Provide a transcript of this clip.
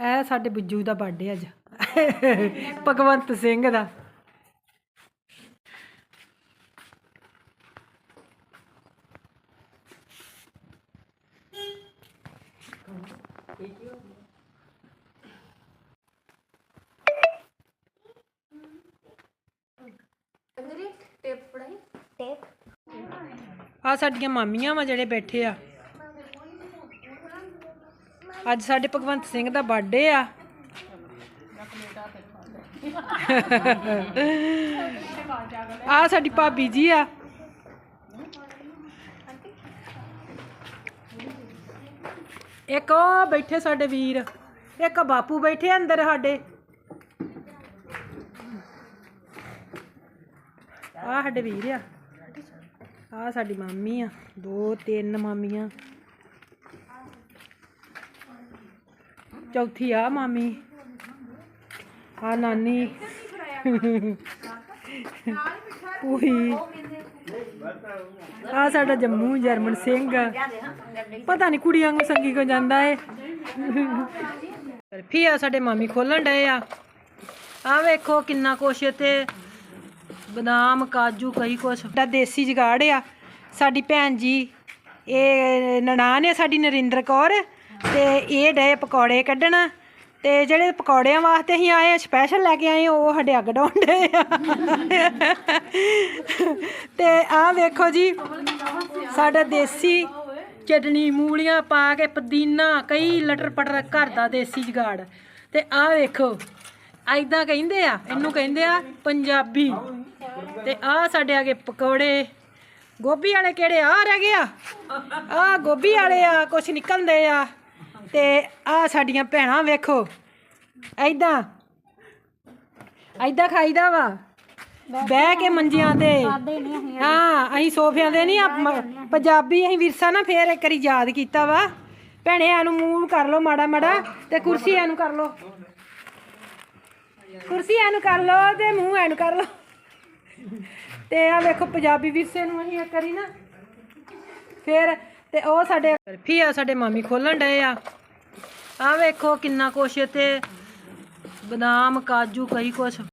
ਇਹ ਸਾਡੇ ਬਿੱਜੂ ਦਾ ਬਰਥਡੇ ਅੱਜ। ਭਗਵੰਤ ਸਿੰਘ ਦਾ। ਆ ਸਾਡੀਆਂ ਮਾਮੀਆਂ ਵਾ ਜਿਹੜੇ ਬੈਠੇ ਆ। ਅੱਜ ਸਾਡੇ ਭਗਵੰਤ ਸਿੰਘ ਦਾ ਬਰਥਡੇ ਆ। ਆ ਸਾਡੀ ਭਾਬੀ ਜੀ ਆ। ਇੱਕ ਉਹ ਬੈਠੇ ਸਾਡੇ ਵੀਰ, ਇੱਕ ਬਾਪੂ ਬੈਠੇ ਅੰਦਰ ਸਾਡੇ। ਆ ਸਾਡੇ ਵੀਰ ਆ। ਆ ਸਾਡੀ ਮਾਮੀ ਆ, ਦੋ ਤਿੰਨ ਮਾਮੀਆਂ। ਚੌਥੀ ਆ ਮਾਮੀ। ਆ ਨਾਨੀ। ਪੂਰੀ ਆ ਸਾਡਾ ਜੰਮੂ ਜਰਮਨ ਸਿੰਘ। ਪਤਾ ਨਹੀਂ ਕੁੜੀਆਂ ਨੂੰ ਸੰਗੀ ਕੋ ਜਾਂਦਾ ਏ। ਫੀ ਆ ਸਾਡੇ ਮਾਮੀ ਖੋਲਣ ਡਏ ਆ। ਆ ਵੇਖੋ ਕਿੰਨਾ ਕੁਛ ਤੇ ਬਦਾਮ, ਕਾਜੂ, ਕਈ ਕੁਛ। ਸਾਡਾ ਦੇਸੀ ਜਗਾੜ ਆ। ਸਾਡੀ ਭੈਣ ਜੀ, ਇਹ ਨਨਾਣ ਹੈ ਸਾਡੀ ਨਰਿੰਦਰ ਕੌਰ। ਤੇ ਇਹ ਡੇ ਪਕੌੜੇ ਕੱਢਣ ਤੇ ਜਿਹੜੇ ਪਕੌੜਿਆਂ ਵਾਸਤੇ ਅਸੀਂ ਆਏ ਸਪੈਸ਼ਲ ਲੈ ਕੇ ਆਏ ਉਹ ਸਾਡੇ ਅੱਗ ਡਾਉਣ ਡੇ ਆ। ਤੇ ਆਹ ਵੇਖੋ ਜੀ, ਸਾਡਾ ਦੇਸੀ ਚਟਣੀ ਮੂਲੀਆਂ ਪਾ ਕੇ ਪੁਦੀਨਾ, ਕਈ ਲਟਰ ਪਟਰ ਘਰ ਦਾ ਦੇਸੀ ਜਗਾੜ। ਤੇ ਆਹ ਵੇਖੋ ਐਦਾਂ ਕਹਿੰਦੇ ਆ, ਇਹਨੂੰ ਕਹਿੰਦੇ ਆ ਪੰਜਾਬੀ। ਤੇ ਆਹ ਸਾਡੇ ਆਗੇ ਪਕੌੜੇ, ਗੋਭੀ ਵਾਲੇ ਕਿਹੜੇ ਆ ਰਹਿ ਗਏ ਆ। ਆਹ ਗੋਭੀ ਵਾਲੇ ਆ, ਕੁਛ ਨਿਕਲਦੇ ਆ। ਤੇ ਆਹ ਸਾਡੀਆਂ ਭੈਣਾਂ ਵੇਖੋ। ਐਦਾਂ। ਐਦਾਂ ਖਾਈਦਾ ਵਾ। ਬਹਿ ਕੇ ਮੰਜਿਆਂ ਤੇ। ਹਾਂ, ਅਸੀਂ ਸੋਫਿਆਂ ਦੇ ਨਹੀਂ ਪੰਜਾਬੀ ਅਸੀਂ ਵਿਰਸਾ ਨਾ ਫੇਰ ਇੱਕ ਵਾਰੀ ਯਾਦ ਕੀਤਾ ਵਾ। ਭੈਣੇ, ਇਹਨੂੰ ਮੂਵ ਕਰ ਲਓ ਮਾੜਾ ਮਾੜਾ ਤੇ ਕੁਰਸੀ ਇਹਨੂੰ ਕਰ ਲਓ। ਕੁਰਸੀ ਇਹਨੂੰ ਕਰ ਲਓ ਤੇ ਮੂੰਹ ਇਹਨੂੰ ਕਰ ਲਓ। ਤੇ ਆ ਵੇਖੋ ਪੰਜਾਬੀ ਵਿਰਸੇ ਨੂੰ ਅਸੀਂ ਇੱਕ ਵਾਰੀ ਨਾ ਫੇਰ ਤੇ ਉਹ ਸਾਡੇ ਫੀ ਆ, ਸਾਡੇ ਮਾਮੀ ਖੋਲਣ ਡਏ ਆ। ਆ ਵੇਖੋ ਕਿੰਨਾ ਕੁਛ ਤੇ ਬਦਾਮ ਕਾਜੂ ਕਈ ਕੁਛ।